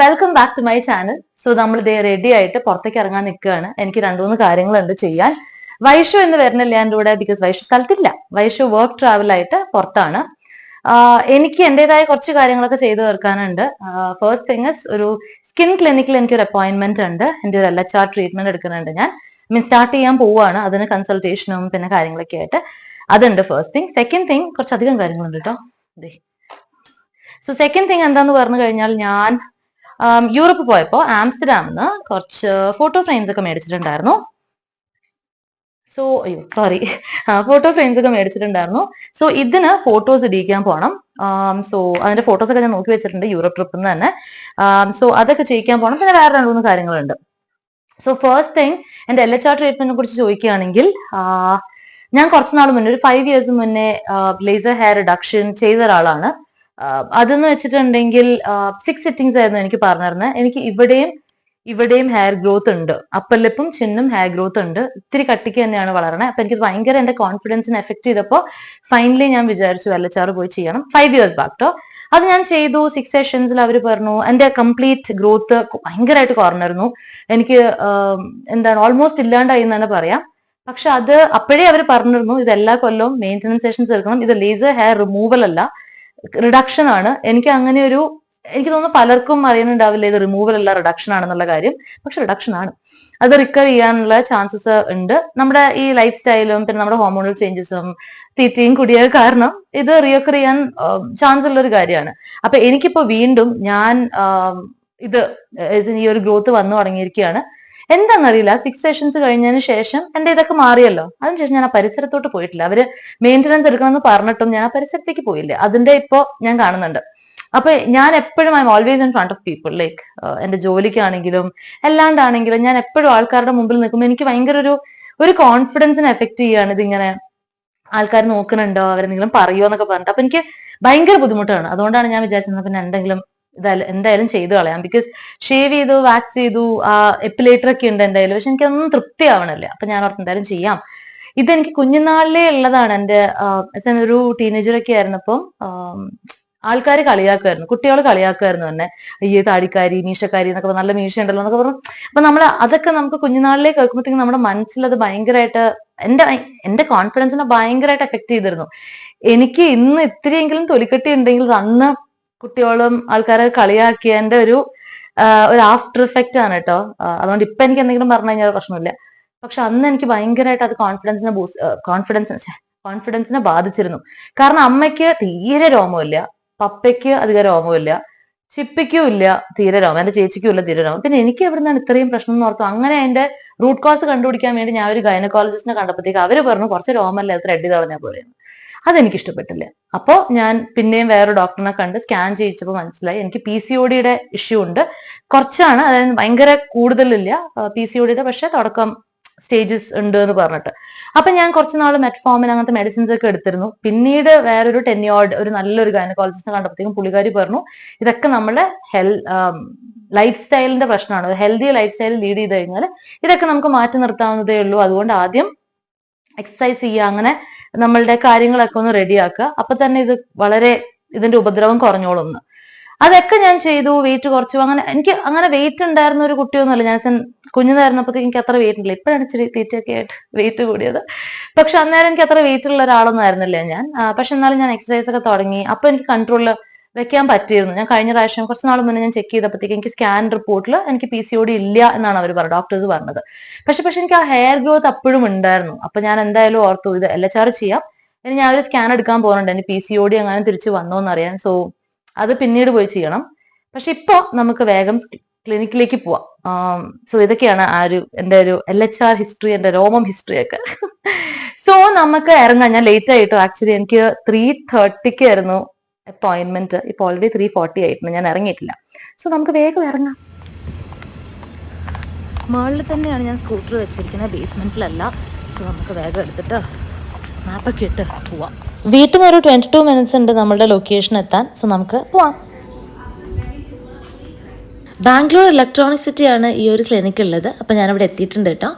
Welcome back to my channel so നമ്മൾ ഇതേ ready ആയിട്ട് പുറത്തേക്ക് ഇറങ്ങാൻ നിൽക്കുകയാണ്. എനിക്ക് രണ്ടു മൂന്ന് കാര്യങ്ങളുണ്ട് ചെയ്യാൻ. വൈഷു എന്ന് വരുന്നില്ല എന്റെ കൂടെ? ബിക്കോസ് വൈഷു സ്ഥലത്തില്ല. വൈഷു വർക്ക് ട്രാവൽ ആയിട്ട് പുറത്താണ്. എനിക്ക് എന്റെതായ കുറച്ച് കാര്യങ്ങളൊക്കെ ചെയ്തു തീർക്കാനുണ്ട്. ഫസ്റ്റ് തിങ് ഇസ് ഒരു സ്കിൻ ക്ലിനിക്കിൽ എനിക്ക് ഒരു അപ്പോയിന്റ്മെന്റ് ഉണ്ട്. എന്റെ ഒരു എൽ എച്ച് ആർ ട്രീറ്റ്മെന്റ് എടുക്കുന്നുണ്ട് ഞാൻ. മീൻ സ്റ്റാർട്ട് ചെയ്യാൻ പോവാണ് അതിന് കൺസൾട്ടേഷനും പിന്നെ കാര്യങ്ങളൊക്കെ ആയിട്ട്. അതുണ്ട് ഫസ്റ്റ് തിങ് സെക്കൻഡ് തിങ് കുറച്ചധികം കാര്യങ്ങളുണ്ട് കേട്ടോ. സോ സെക്കൻഡ് തിങ് എന്താന്ന് പറഞ്ഞു കഴിഞ്ഞാൽ ഞാൻ യൂറോപ്പ് പോയപ്പോ ആംസ്റ്റർഡാമിന്ന് കുറച്ച് ഫോട്ടോ ഫ്രെയിംസ് ഒക്കെ മേടിച്ചിട്ടുണ്ടായിരുന്നു. സോ അയ്യോ സോറി ഫോട്ടോ ഫ്രെയിംസ് ഒക്കെ മേടിച്ചിട്ടുണ്ടായിരുന്നു. സോ ഇതിന് ഫോട്ടോസ് ഇടിയിക്കാൻ പോകണം സോ അതിന്റെ ഫോട്ടോസ് ഒക്കെ ഞാൻ നോക്കി വെച്ചിട്ടുണ്ട് യൂറോപ്പ് ട്രിപ്പ് നിന്ന് തന്നെ സോ അതൊക്കെ ചെയ്യിക്കാൻ പോകണം പിന്നെ വേറെ രണ്ട് മൂന്ന് കാര്യങ്ങളുണ്ട്. സോ ഫസ്റ്റ് തിങ് എന്റെ എൽ എച്ച് ആർ ട്രീറ്റ്മെന്റിനെ കുറിച്ച് ചോദിക്കുകയാണെങ്കിൽ ഞാൻ കുറച്ചുനാൾ മുന്നേ ഒരു ഫൈവ് ഇയേഴ്സ് മുന്നേ ലേസർ ഹെയർ റിഡക്ഷൻ ചെയ്ത ഒരാളാണ്. അതെന്ന് വെച്ചിട്ടുണ്ടെങ്കിൽ സിക്സ് സിറ്റിംഗ്സ് ആയിരുന്നു എനിക്ക് പറഞ്ഞിരുന്നത് എനിക്ക് ഇവിടെയും ഇവിടെയും ഹെയർ ഗ്രോത്ത് ഉണ്ട്. അപ്പർ ചിന്നും ഹെയർ ഗ്രോത്ത് ഉണ്ട്. ഇത്തിരി കട്ടിക്ക് തന്നെയാണ് വളരണേ അപ്പൊ എനിക്ക് ഭയങ്കര എന്റെ കോൺഫിഡൻസിനെ എഫക്ട് ചെയ്തപ്പോൾ ഫൈനലി ഞാൻ വിചാരിച്ചു വെല്ലച്ചാറ് പോയി ചെയ്യണം. ഫൈവ് ഇയേഴ്സ് ബാക്ക് അത് ഞാൻ ചെയ്തു. സിക്സ് സെഷൻസിൽ അവർ പറഞ്ഞു എന്റെ കംപ്ലീറ്റ് ഗ്രോത്ത് ഭയങ്കരമായിട്ട് കുറഞ്ഞിരുന്നു. എനിക്ക് എന്താണ് ഓൾമോസ്റ്റ് ഇല്ലാണ്ടായി എന്ന് തന്നെ പറയാം. പക്ഷെ അത് അപ്പോഴേ അവർ പറഞ്ഞിരുന്നു ഇത് എല്ലാ കൊല്ലവും മെയിന്റനൻസ് സെഷൻസ് എടുക്കണം. ഇത് ലേസർ ഹെയർ റിമൂവൽ അല്ല. റിഡക്ഷൻ ആണ്. എനിക്ക് അങ്ങനെ ഒരു എനിക്ക് തോന്നുന്നു പലർക്കും അറിയുന്നുണ്ടാവില്ല ഇത് റിമൂവൽ അല്ല റിഡക്ഷൻ ആണെന്നുള്ള കാര്യം. പക്ഷെ റിഡക്ഷൻ ആണ്. അത് റിക്കവർ ചെയ്യാനുള്ള ചാൻസസ് ഉണ്ട്. നമ്മുടെ ഈ ലൈഫ് സ്റ്റൈലും പിന്നെ നമ്മുടെ ഹോർമോണൽ ചേഞ്ചസും തീറ്റയും കുടിയൊക്കെ കാരണം ഇത് റിയക്കർ ചെയ്യാൻ ചാൻസ് ഉള്ള ഒരു കാര്യമാണ്. അപ്പൊ എനിക്കിപ്പോ വീണ്ടും ഞാൻ ഇത് ഈ ഒരു ഗ്രോത്ത് വന്നു തുടങ്ങിയിരിക്കുകയാണ്. എന്താണെന്നറിയില്ല സിക്സ് സെഷൻസ് കഴിഞ്ഞതിന് ശേഷം എന്റെ ഇതൊക്കെ മാറിയല്ലോ അതിനുശേഷം ഞാൻ ആ പരിസരത്തോട്ട് പോയിട്ടില്ല. അവർ മെയിന്റനൻസ് എടുക്കണമെന്ന് പറഞ്ഞിട്ടും ഞാൻ ആ പരിസരത്തേക്ക് പോയില്ല. അതിന്റെ ഇപ്പോ ഞാൻ കാണുന്നുണ്ട്. അപ്പൊ ഞാൻ എപ്പോഴും I'm always in front of people like എന്റെ ജോലിക്കാണെങ്കിലും അല്ലാണ്ടാണെങ്കിലും ഞാൻ എപ്പോഴും ആൾക്കാരുടെ മുമ്പിൽ നിൽക്കുമ്പോൾ എനിക്ക് ഭയങ്കര ഒരു ഒരു കോൺഫിഡൻസിനെ എഫക്ട് ചെയ്യാണ് ഇതിങ്ങനെ ആൾക്കാർ നോക്കുന്നുണ്ടോ? അവരെന്തെങ്കിലും പറയുമോ എന്നൊക്കെ പറഞ്ഞിട്ട്. അപ്പൊ എനിക്ക് ഭയങ്കര ബുദ്ധിമുട്ടാണ്. അതുകൊണ്ടാണ് ഞാൻ വിചാരിച്ചത് പിന്നെ എന്തെങ്കിലും ഇതായാലും എന്തായാലും ചെയ്തു കളയാം. ബിക്കോസ് ഷേവ് ചെയ്തു വാക്സ് ചെയ്തു ആ എപ്പിലേറ്റർ ഒക്കെ ഉണ്ട് എന്തായാലും. പക്ഷെ എനിക്കൊന്നും തൃപ്തി ആവണല്ലേ അപ്പൊ ഞാൻ ഓർത്ത് എന്തായാലും ചെയ്യാം. ഇതെനിക്ക് കുഞ്ഞുനാളിലേ ഉള്ളതാണ്. എന്റെ ഒരു ടീനേജറൊക്കെ ആയിരുന്നപ്പം ആൾക്കാർ കളിയാക്കുമായിരുന്നു. കുട്ടികൾ കളിയാക്കുമായിരുന്നു തന്നെ അയ്യേ താടിക്കാരി മീശക്കാരി എന്നൊക്കെ നല്ല മീശ ഉണ്ടല്ലോ എന്നൊക്കെ പറഞ്ഞു. അപ്പൊ നമ്മൾ അതൊക്കെ നമുക്ക് കുഞ്ഞുനാളിലേ കേൾക്കുമ്പോഴത്തേക്കും നമ്മുടെ മനസ്സിൽ അത് ഭയങ്കരമായിട്ട് എന്റെ എന്റെ കോൺഫിഡൻസിനെ ഭയങ്കരമായിട്ട് എഫക്ട് ചെയ്തിരുന്നു. എനിക്ക് ഇന്ന് ഇത്തിരിയെങ്കിലും തൊലിക്കെട്ടി ഉണ്ടെങ്കിൽ അന്ന് കുട്ടികളും ആൾക്കാരെ കളിയാക്കിയതിന്റെ ഒരു ഒരു ആഫ്റ്റർ ഇഫക്റ്റ് ആണ് കേട്ടോ. അതുകൊണ്ട് ഇപ്പൊ എനിക്ക് എന്തെങ്കിലും പറഞ്ഞു കഴിഞ്ഞാൽ പ്രശ്നമില്ല. പക്ഷെ അന്ന് എനിക്ക് ഭയങ്കരമായിട്ട് അത് കോൺഫിഡൻസിനെ കോൺഫിഡൻസ് കോൺഫിഡൻസിനെ ബാധിച്ചിരുന്നു. കാരണം അമ്മയ്ക്ക് തീരെ രോമമില്ല. പപ്പയ്ക്ക് അധികം രോമമില്ല. ചിപ്പിക്കും ഇല്ല തീരെ രോമം. എന്റെ ചേച്ചിക്കും ഇല്ല തീരെ രോമം. പിന്നെ എനിക്ക് എവിടെ നിന്നാണ് ഇത്രയും പ്രശ്നം എന്ന് ഓർത്തു? അങ്ങനെ അതിന്റെ റൂട്ട് കോസ് കണ്ടുപിടിക്കാൻ വേണ്ടി ഞാൻ ഒരു ഗൈനക്കോളജിസ്റ്റിനെ കണ്ടപ്പോഴത്തേക്ക് അവർ പറഞ്ഞു കുറച്ച് രോമല്ല ത്രെഡ് ചെയ്ത് കളഞ്ഞാൽ പോലെയാണ് അതെനിക്ക് ഇഷ്ടപ്പെട്ടില്ല അപ്പോ ഞാൻ പിന്നെയും വേറെ ഡോക്ടറിനെ കണ്ട് സ്കാൻ ചെയ്യിച്ചപ്പോൾ മനസ്സിലായി എനിക്ക് പി സി ഒ ഡിയുടെ ഇഷ്യൂ ഉണ്ട്. കുറച്ചാണ് അതായത് ഭയങ്കര കൂടുതലില്ല പി സി ഒ ഡിയുടെ പക്ഷെ തുടക്കം സ്റ്റേജസ് ഉണ്ട് എന്ന് പറഞ്ഞിട്ട്. അപ്പൊ ഞാൻ കുറച്ച് നാൾ മെറ്റ്ഫോമിൻ അങ്ങനത്തെ മെഡിസിൻസ് ഒക്കെ എടുത്തിരുന്നു. പിന്നീട് വേറൊരു ടെന്യോഡ് ഒരു നല്ലൊരു ഗൈനക്കോളജിസ്റ്റിനെ കണ്ടപ്പോഴത്തേക്കും പുള്ളിക്കാരി പറഞ്ഞു ഇതൊക്കെ നമ്മുടെ ഹെൽ ലൈഫ് സ്റ്റൈലിന്റെ പ്രശ്നമാണ്. ഹെൽത്തി ലൈഫ് സ്റ്റൈൽ ലീഡ് ചെയ്ത് കഴിഞ്ഞാൽ ഇതൊക്കെ നമുക്ക് മാറ്റി നിർത്താവുന്നതേ ഉള്ളൂ. അതുകൊണ്ട് ആദ്യം എക്സസൈസ് ചെയ്യുക അങ്ങനെ നമ്മളുടെ കാര്യങ്ങളൊക്കെ ഒന്ന് റെഡിയാക്കുക അപ്പൊ തന്നെ ഇത് വളരെ ഇതിന്റെ ഉപദ്രവം കുറഞ്ഞോളും അതൊക്കെ ഞാൻ ചെയ്തു വെയിറ്റ് കുറച്ചു. അങ്ങനെ എനിക്ക് അങ്ങനെ വെയിറ്റ് ഉണ്ടായിരുന്ന ഒരു കുട്ടിയൊന്നുമല്ല. ഞാൻ കുഞ്ഞിനായിരുന്നപ്പോഴത്തേക്ക് എനിക്ക് അത്ര വെയിറ്റ് ഇല്ല. ഇപ്പോഴാണ് ഇച്ചിരി തീറ്റയൊക്കെ ആയിട്ട് വെയിറ്റ് കൂടിയത്. പക്ഷെ അന്നേരം എനിക്ക് അത്ര വെയിറ്റ് ഉള്ള ഒരാളൊന്നും ആയിരുന്നില്ല ഞാൻ. പക്ഷെ എന്നാലും ഞാൻ എക്സസൈസ് ഒക്കെ തുടങ്ങി. അപ്പൊ എനിക്ക് കൺട്രോളിൽ വെക്കാൻ പറ്റിയിരുന്നു. ഞാൻ കഴിഞ്ഞ പ്രാവശ്യം കുറച്ച് നാൾ മുന്നേ ഞാൻ ചെക്ക് ചെയ്തപ്പോഴത്തേക്ക് എനിക്ക് സ്കാൻ റിപ്പോർട്ടിൽ എനിക്ക് പി സി ഒ ഡി ഇല്ല എന്നാണ് അവർ പറഞ്ഞത് ഡോക്ടേഴ്സ് പറഞ്ഞത്. പക്ഷെ പക്ഷെ എനിക്ക് ആ ഹെയർ ഗ്രോത്ത് അപ്പോഴും ഉണ്ടായിരുന്നു. അപ്പൊ ഞാൻ എന്തായാലും ഓർത്തു ഇത് എച്ച് ആർ ചെയ്യാം. ഇനി ഞാൻ ഒരു സ്കാൻ എടുക്കാൻ പോകുന്നുണ്ട്. എനിക്ക് പി സി ഒ ഡി അങ്ങനെ തിരിച്ചു വന്നോ എന്നറിയാൻ സോ അത് പിന്നീട് പോയി ചെയ്യണം. പക്ഷെ ഇപ്പോ നമുക്ക് വേഗം ക്ലിനിക്കിലേക്ക് പോവാം. സോ ഇതൊക്കെയാണ് ആ ഒരു എന്റെ ഒരു എൽ എച്ച് ആർ ഹിസ്റ്ററി എന്റെ രോമം ഹിസ്റ്ററി ഒക്കെ. സോ നമുക്ക് ഇറങ്ങാം. ഞാൻ ലേറ്റ് ആയിട്ടോ. ആക്ച്വലി എനിക്ക് ത്രീ തേർട്ടിക്ക് ആയിരുന്നു അപ്പോയിന്റ്മെന്റ് ഇപ്പൊ ഓൾറെഡി ത്രീ ഫോർട്ടി ആയിരുന്നു. ഞാൻ ഇറങ്ങിയിട്ടില്ല. സോ നമുക്ക് വേഗം ഇറങ്ങാം. മുകളിൽ തന്നെയാണ് ഞാൻ സ്കൂട്ടർ വെച്ചിരിക്കുന്നത്. ബേസ്മെന്റിലല്ല സോ നമുക്ക് വേഗം എടുത്തിട്ട് മാപ്പൊക്കെ ഇട്ട് പോവാം. വീട്ടിൽ നിന്ന് ഒരു ട്വന്റി ടു മിനിറ്റ്സ് ഉണ്ട് നമ്മുടെ ലൊക്കേഷൻ എത്താൻ. സോ നമുക്ക് പോവാം. ബാംഗ്ലൂർ ഇലക്ട്രോണിക് സിറ്റിയാണ് ഈ ഒരു ക്ലിനിക്ക് ഉള്ളത്. അപ്പോൾ ഞാനിവിടെ എത്തിയിട്ടുണ്ട് കേട്ടോ.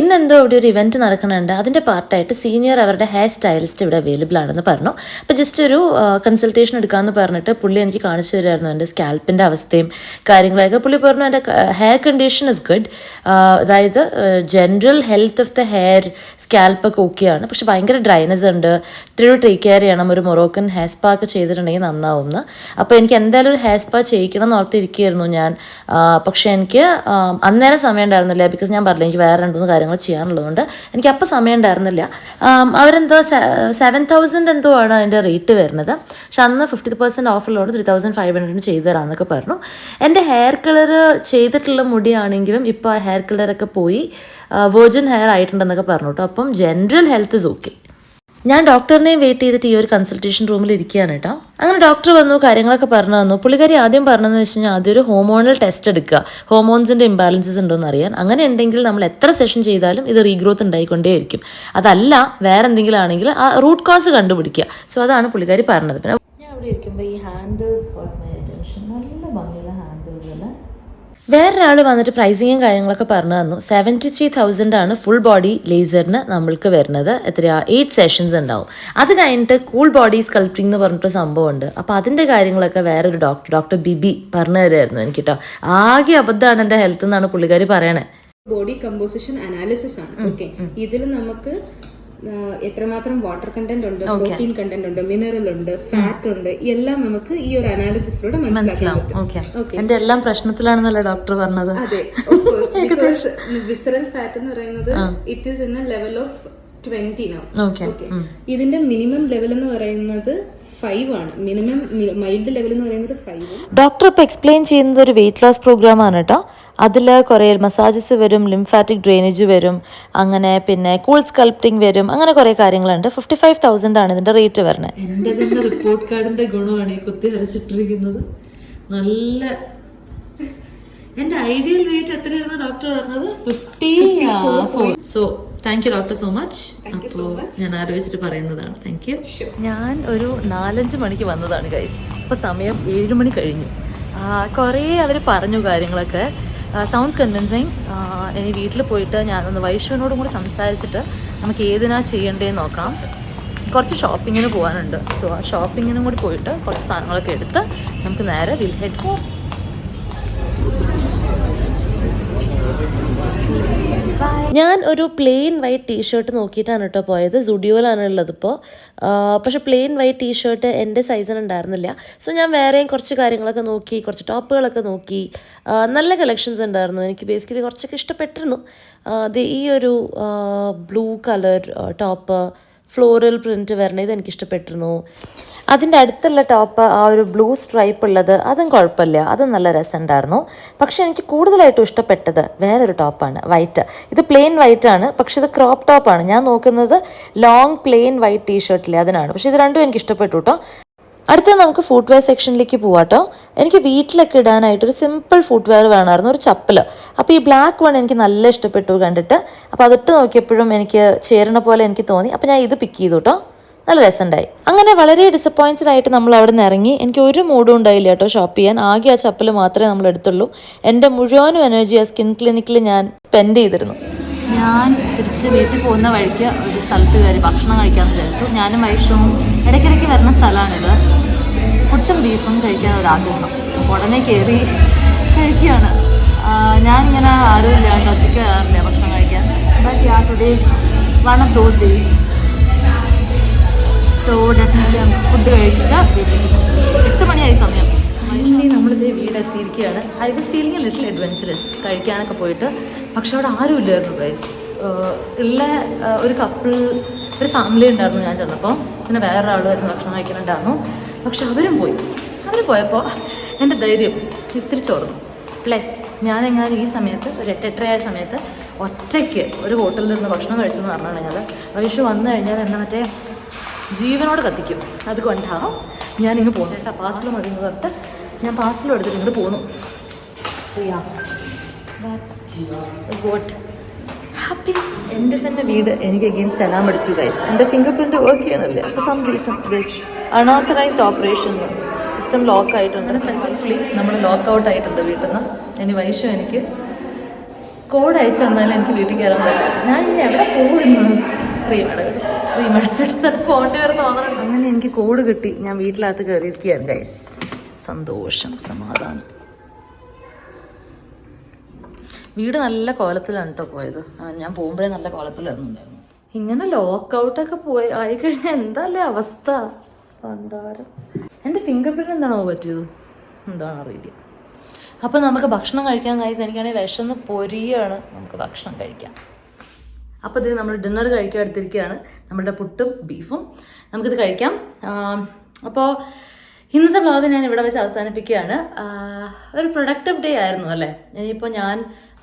ഇന്ന് എന്തോ ഇവിടെ ഒരു ഇവന്റ് നടക്കുന്നുണ്ട്. അതിന്റെ പാർട്ടായിട്ട് സീനിയർ അവരുടെ ഹെയർ സ്റ്റൈലിസ്റ്റ് ഇവിടെ അവൈലബിൾ ആണെന്ന് പറഞ്ഞു. അപ്പോൾ ജസ്റ്റ് ഒരു കൺസൾട്ടേഷൻ എടുക്കാമെന്ന് പറഞ്ഞിട്ട് പുള്ളി എനിക്ക് കാണിച്ചു തരുമായിരുന്നു എന്റെ സ്കാൽപ്പിന്റെ അവസ്ഥയും കാര്യങ്ങളൊക്കെ പുള്ളി പറഞ്ഞു എന്റെ ഹെയർ കണ്ടീഷൻ ഇസ് ഗുഡ് അതായത് general health of the hair സ്കാൽപ്പൊക്കെ ഓക്കെയാണ് പക്ഷെ ഭയങ്കര ഡ്രൈനസ് ഉണ്ട്. ഇത്തിരി ടേക്ക് കെയർ ചെയ്യണം. ഒരു മൊറോക്കൻ ഹെയർ സ്പാ ഒക്കെ ചെയ്തിട്ടുണ്ടെങ്കിൽ നന്നാവും അപ്പോൾ എനിക്ക് എന്തായാലും ഒരു ഹെയർ സ്പാ ചെയ്യിക്കണം എന്ന് ഓർത്തിരിക്കുകയായിരുന്നു ഞാൻ. പക്ഷേ എനിക്ക് അന്നേരം സമയം ഉണ്ടായിരുന്നില്ല ബിക്കോസ് ഞാൻ പറഞ്ഞില്ല എനിക്ക് വേറെ രണ്ട് മൂന്ന് കാര്യങ്ങൾ ചെയ്യാനുള്ളതുകൊണ്ട് എനിക്ക് അപ്പോൾ സമയം ഉണ്ടായിരുന്നില്ല അവരെന്തോ സെവൻ തൗസൻഡ് എന്തോ ആണ് അതിന്റെ റേറ്റ് വരുന്നത്. പക്ഷെ അന്ന് ഫിഫ്റ്റി പെർസെന്റ് ഓഫറിലുണ്ട് ത്രീ തൗസൻഡ് ഫൈവ് ഹൺഡ്രഡിന് ചെയ്തു തരാമെന്നൊക്കെ പറഞ്ഞു. എന്റെ ഹെയർ കളർ ചെയ്തിട്ടുള്ള മുടിയാണെങ്കിലും ഇപ്പോൾ ഹെയർ കളറൊക്കെ പോയി വേർജിൻ ഹെയർ ആയിട്ടുണ്ടെന്നൊക്കെ പറഞ്ഞു കേട്ടോ. അപ്പം ജനറൽ ഹെൽത്ത് ഇസ് ഓക്കെ ഞാൻ ഡോക്ടറിനെയും വെയിറ്റ് ചെയ്തിട്ട് ഈ ഒരു കൺസൾട്ടേഷൻ റൂമിൽ ഇരിക്കുകയാണ് കേട്ടോ. അങ്ങനെ ഡോക്ടർ വന്നു കാര്യങ്ങളൊക്കെ പറഞ്ഞു തന്നു. പുള്ളിക്കാരി ആദ്യം പറഞ്ഞതെന്ന് വെച്ച് കഴിഞ്ഞാൽ ആദ്യം ഒരു ഹോമോണൽ ടെസ്റ്റ് എടുക്കുക. ഹോമോൺസിന്റെ ഇംബാലൻസസ് ഉണ്ടോ എന്ന് അറിയാൻ. അങ്ങനെ ഉണ്ടെങ്കിൽ നമ്മൾ എത്ര സെഷൻ ചെയ്താലും ഇത് റീഗ്രോത്ത് ഉണ്ടായിക്കൊണ്ടേയിരിക്കും. അതല്ല വേറെ എന്തെങ്കിലും ആണെങ്കിൽ ആ റൂട്ട് കോസ് കണ്ടുപിടിക്കുക. സോ അതാണ് പുള്ളിക്കാരി പറഞ്ഞത്. പിന്നെ ഞാൻ അവിടെ ഇരിക്കുമ്പോൾ ഈ ഹാൻഡിൽസ് മൈ അറ്റൻഷൻ നല്ല ഭംഗിയുള്ള ഹാൻഡിൽസ് അല്ലേ വേറൊരാൾ വന്നിട്ട് പ്രൈസിങ്ങും കാര്യങ്ങളൊക്കെ പറഞ്ഞു തന്നു. സെവന്റി ത്രീ തൗസൻഡ് ആണ് ഫുൾ ബോഡി ലേസറിന് നമ്മൾക്ക് വരുന്നത്. എത്രയാ? എയ്റ്റ് സെഷൻസ് ഉണ്ടാവും. അത് കഴിഞ്ഞിട്ട് കൂൾ ബോഡി സ്കൾപ്റ്റിംഗ് എന്ന് പറഞ്ഞിട്ട് സംഭവമുണ്ട്. അപ്പോൾ അതിന്റെ കാര്യങ്ങളൊക്കെ വേറൊരു ഡോക്ടർ ഡോക്ടർ ബിബി പറഞ്ഞു തരുമായിരുന്നു എനിക്ക് കേട്ടോ ആകെ അബദ്ധമാണ് എന്റെ ഹെൽത്ത് എന്നാണ് പുള്ളിക്കാരി പറയണേ. ബോഡി കമ്പോസിഷൻ അനാലിസിസ് ആണ്. ഓക്കെ ഇതിൽ നമുക്ക് എത്രമാത്രം വാട്ടർ കണ്ടന്റ് ഉണ്ട് പ്രോട്ടീൻ കണ്ടന്റ് ഉണ്ട് മിനറൽ ഉണ്ട് ഫാറ്റ് ഉണ്ട് എല്ലാം നമുക്ക് ഈ ഒരു അനാലിസിസിലൂടെ മനസ്സിലാക്കാം എന്റെ എല്ലാം പ്രശ്നത്തിലാണെന്നല്ല ഡോക്ടർ പറഞ്ഞത്? അതെ വിസറൽ ഫാറ്റ് എന്ന് പറയുന്നത് it is in level of twenty now okay okay ഇതിന്റെ മിനിമം ലെവൽ എന്ന് പറയുന്നത് ഫൈവ് ആണ്. മിനിമം മൈൽഡ് ലെവൽ എന്ന് പറയുന്നത് ഫൈവ് ഡോക്ടർ ഇപ്പോൾ എക്സ്പ്ലെയിൻ ചെയ്യുന്നത് ഒരു വെയിറ്റ് ലോസ് പ്രോഗ്രാം ആണ് കേട്ടോ അതിൽ കുറേ മസാജസ് വരും ലിംഫാറ്റിക് ഡ്രെയിനേജ് വരും അങ്ങനെ പിന്നെ കൂൾ സ്കൾപ്റ്റിംഗ് വരും അങ്ങനെ കുറേ കാര്യങ്ങളുണ്ട്. ഫിഫ്റ്റി ഫൈവ് തൗസൻഡ് ആണ് ഇതിന്റെ റേറ്റ് വരുന്നത് എന്റെ തന്നെ റിപ്പോർട്ട് കാർഡിന്റെ ഗുണമാണ് ഈ കുത്തി അരച്ചിട്ടിരിക്കുന്നത് നല്ല എന്റെ ഐഡിയൽ വെയിറ്റ് എത്രയായിരുന്നു ഡോക്ടർ പറഞ്ഞത്? Fifty so thank you doctor so much അപ്പോൾ ഞാൻ ആലോചിച്ചിട്ട് പറയുന്നതാണ്. താങ്ക് യു ഞാൻ ഒരു നാലഞ്ച് മണിക്ക് വന്നതാണ് ഗൈസ് ഇപ്പോൾ സമയം ഏഴ് മണി കഴിഞ്ഞു. കുറേ അവർ പറഞ്ഞു കാര്യങ്ങളൊക്കെ. സൗണ്ട്സ് കൺവിൻസിങ് ഇനി വീട്ടിൽ പോയിട്ട് ഞാനൊന്ന് വൈഷ്ണവിനോടും കൂടി സംസാരിച്ചിട്ട് നമുക്ക് ഏതിനാ ചെയ്യേണ്ടതെന്ന് നോക്കാം. കുറച്ച് ഷോപ്പിങ്ങിന് പോകാനുണ്ട് സോ ആ ഷോപ്പിങ്ങിനും കൂടി പോയിട്ട് കുറച്ച് സാധനങ്ങളൊക്കെ എടുത്ത് നമുക്ക് നേരെ വിൽ ഹെഡ് ഹോം ഞാൻ ഒരു പ്ലെയിൻ വൈറ്റ് ടീഷർട്ട് നോക്കിയിട്ടാണ് കേട്ടോ പോയത്. സുഡിയോയിലാണ് ഉള്ളത് ഇപ്പോൾ പക്ഷെ പ്ലെയിൻ വൈറ്റ് ടീഷർട്ട് എന്റെ സൈസിന് ഉണ്ടായിരുന്നില്ല. സോ ഞാൻ വേറെയും കുറച്ച് കാര്യങ്ങളൊക്കെ നോക്കി കുറച്ച് ടോപ്പുകളൊക്കെ നോക്കി നല്ല കളക്ഷൻസ് ഉണ്ടായിരുന്നു. എനിക്ക് ബേസിക്കലി കുറച്ചൊക്കെ ഇഷ്ടപ്പെട്ടിരുന്നു. ഈ ഒരു blue colour top floral print വരണത് എനിക്ക് ഇഷ്ടപ്പെട്ടിരുന്നു അതിന്റെ അടുത്തുള്ള ടോപ്പ് ആ ഒരു ബ്ലൂ സ്ട്രൈപ്പ് ഉള്ളത് അതും കുഴപ്പമില്ല. അതും നല്ല രസമുണ്ടായിരുന്നു. പക്ഷെ എനിക്ക് കൂടുതലായിട്ടും ഇഷ്ടപ്പെട്ടത് വേറൊരു ടോപ്പാണ് വൈറ്റ്. ഇത് പ്ലെയിൻ വൈറ്റ് ആണ് പക്ഷെ ഇത് ക്രോപ്പ് ടോപ്പാണ്. ഞാൻ നോക്കുന്നത് ലോങ് പ്ലെയിൻ വൈറ്റ് ടീഷർട്ടില്ലേ അതിനാണ്. പക്ഷെ ഇത് രണ്ടും എനിക്ക് ഇഷ്ടപ്പെട്ടു കേട്ടോ അടുത്ത നമുക്ക് ഫുഡ് വെയർ സെക്ഷനിലേക്ക് പോവാട്ടോ എനിക്ക് വീട്ടിലൊക്കെ ഇടാനായിട്ട് ഒരു സിമ്പിൾ ഫുഡ് വെയർ വേണമായിരുന്നു ഒരു ചപ്പൽ അപ്പോൾ ഈ ബ്ലാക്ക് വൺ എനിക്ക് നല്ല ഇഷ്ടപ്പെട്ടു കണ്ടിട്ട്. അപ്പോൾ അതിട്ട് നോക്കിയപ്പോഴും എനിക്ക് ചേരണ പോലെ എനിക്ക് തോന്നി. അപ്പോൾ ഞാൻ ഇത് പിക്ക് ചെയ്തു കേട്ടോ. നല്ല രസമുണ്ടായി. അങ്ങനെ വളരെ ഡിസപ്പോയിന്റഡ് ആയിട്ട് നമ്മൾ അവിടെ നിന്ന് ഇറങ്ങി. എനിക്ക് ഒരു മൂഡും ഉണ്ടായില്ല കേട്ടോ ഷോപ്പ് ചെയ്യാൻ. ആകെ ആ ചപ്പൽ മാത്രമേ നമ്മൾ എടുത്തുള്ളൂ. എന്റെ മുഴുവനും എനർജി ആ സ്കിൻ ക്ലിനിക്കിൽ ഞാൻ സ്പെൻഡ് ചെയ്തിരുന്നു. ഞാൻ തിരിച്ച് വീട്ടിൽ പോകുന്ന വഴിക്ക് ഒരു സ്ഥലത്ത് കയറി ഭക്ഷണം കഴിക്കാമെന്ന് വിചാരിച്ചു. ഞാനും വൈഷവും ഇടയ്ക്കിടയ്ക്ക് വരുന്ന സ്ഥലമാണിത്. പുട്ടും ബീഫും കഴിക്കാൻ ഒരാഗ്രഹം. ഉടനെ കയറി കഴിക്കുകയാണ്. ഞാനിങ്ങനെ ആരും ഇല്ലാണ്ട് ഒറ്റയ്ക്ക് വരാറില്ല ഭക്ഷണം കഴിക്കാൻ. But ya today one of those days so definitely food കഴിച്ചിട്ട് എട്ട് മണിയായി സമയം. ഫൈനലി നമ്മളിത് വീടെത്തിയിരിക്കുകയാണ്. I was feeling a little adventurous കഴിക്കാനൊക്കെ പോയിട്ട്. പക്ഷെ അവിടെ ആരും ഇല്ലായിരുന്നു ഗൈസ് ഉള്ള ഒരു കപ്പിൾ ഒരു ഫാമിലി ഉണ്ടായിരുന്നു ഞാൻ ചെന്നപ്പോൾ. പിന്നെ വേറെ വരുന്ന ഭക്ഷണം കഴിക്കുന്നുണ്ടായിരുന്നു. പക്ഷെ അവരും പോയി. അവർ പോയപ്പോൾ എന്റെ ധൈര്യം ഇത്തിരി ചോർന്നു. പ്ലസ് ഞാനെങ്ങാനും ഈ സമയത്ത് ഒരു എട്ടെട്ടരയായ സമയത്ത് ഒറ്റയ്ക്ക് ഒരു ഹോട്ടലിൽ നിന്ന് ഭക്ഷണം കഴിച്ചെന്ന് പറഞ്ഞു കഴിഞ്ഞാൽ വൈഷു വന്നു കഴിഞ്ഞാൽ എന്നെ മറ്റേ ജീവനോട് കത്തിക്കും. അതുകൊണ്ടാണ് ഞാനിങ്ങ് പോകുന്നത് കേട്ടോ മതി എന്ന് പറഞ്ഞിട്ട് ഞാൻ പാർസലും എടുത്തിട്ട് ഇങ്ങോട്ട് പോന്നു. സോ യാ വാട്ട് ഹാപ്പി എന്റെ തന്നെ വീട് എനിക്ക് അഗെയിൻസ്റ്റ് എല്ലാം പഠിച്ചു ഗൈസ് എന്റെ finger print work ചെയ്യണല്ലേ for some reason unauthorized operation system lock ആയിട്ടുണ്ട്. അങ്ങനെ സക്സസ്ഫുള്ളി നമ്മൾ ലോക്ക് ഔട്ട് ആയിട്ടുണ്ട് വീട്ടിൽ നിന്ന്. ഇനി വൈഷം എനിക്ക് കോഡ് അയച്ചു തന്നാലും എനിക്ക് വീട്ടിൽ കയറാൻ പറ്റില്ല ഞാൻ ഇനി എവിടെ പോകുന്നു? റീമേഡ് റീമേഡ് വീട്ടിൽ പോകേണ്ടി വരുന്ന തോന്നുന്നുണ്ട് അങ്ങനെ എനിക്ക് കോഡ് കിട്ടി. ഞാൻ വീട്ടിലകത്ത് കയറിയിരിക്കുകയാണ് ഗൈസ് സന്തോഷം സമാധാനം. വീട് നല്ല കോലത്തിലാണ് കേട്ടോ പോയത്. ഞാൻ പോകുമ്പോഴേ നല്ല കോലത്തിലായിരുന്നു ഇങ്ങനെ ലോക്കൗട്ടൊക്കെ പോയി ആയി ആയിക്കഴിഞ്ഞാൽ എന്താല്ലേ അവസ്ഥ? പണ്ടാരം എന്റെ ഫിംഗർ പ്രിന്റ് എന്താണോ പറ്റിയത്? എന്താണോ അറിയില്ല. അപ്പം നമുക്ക് ഭക്ഷണം കഴിക്കാൻ കഴിച്ച് എനിക്കാണെങ്കിൽ വിശന്ന് പൊരിയാണ്. നമുക്ക് ഭക്ഷണം കഴിക്കാം. അപ്പോൾ ഇത് നമ്മൾ ഡിന്നർ കഴിക്കാൻ എടുത്തിരിക്കുകയാണ് നമ്മുടെ പുട്ടും ബീഫും നമുക്കിത് കഴിക്കാം. അപ്പോൾ ഇന്നത്തെ വ്ളോഗ് ഞാൻ ഇവിടെ വെച്ച് അവസാനിപ്പിക്കുകയാണ്. ഒരു പ്രൊഡക്റ്റീവ് ഡേ ആയിരുന്നു അല്ലേ? ഇനിയിപ്പോൾ ഞാൻ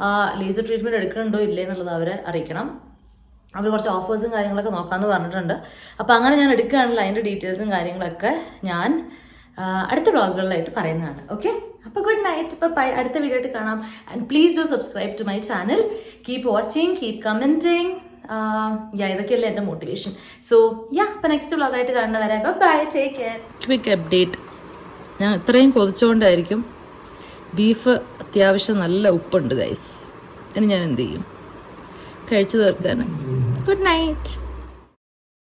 ആ ലേസർ ട്രീറ്റ്മെന്റ് എടുക്കണുണ്ടോ ഇല്ലേ എന്നുള്ളത് അവരെ അറിയിക്കണം. അവർ കുറച്ച് ഓഫേഴ്സും കാര്യങ്ങളൊക്കെ നോക്കാമെന്ന് പറഞ്ഞിട്ടുണ്ട്. അപ്പോൾ അങ്ങനെ ഞാൻ എടുക്കുകയാണെങ്കിൽ അതിന്റെ ഡീറ്റെയിൽസും കാര്യങ്ങളൊക്കെ ഞാൻ അടുത്ത വ്ളോഗുകളിലായിട്ട് പറയുന്നതാണ്. ഓക്കെ അപ്പോൾ ഗുഡ് നൈറ്റ് ഇപ്പോൾ അടുത്ത വീഡിയോ ആയിട്ട് കാണാം. And please do subscribe to my channel keep watching keep commenting ya ഇതൊക്കെയല്ലേ എന്റെ മോട്ടിവേഷൻ സോ യാ അപ്പം നെക്സ്റ്റ് വ്ളോഗായിട്ട് കാണുന്നവരെ bye take care quick update ഞാൻ ഇത്രയും കൊതിച്ചുകൊണ്ടായിരിക്കും ബീഫ് അത്യാവശ്യം നല്ല ഉപ്പുണ്ട് ഗൈസ് ഇനി ഞാൻ എന്ത് ചെയ്യും? കഴിച്ചു തീർക്കാണ്. Good night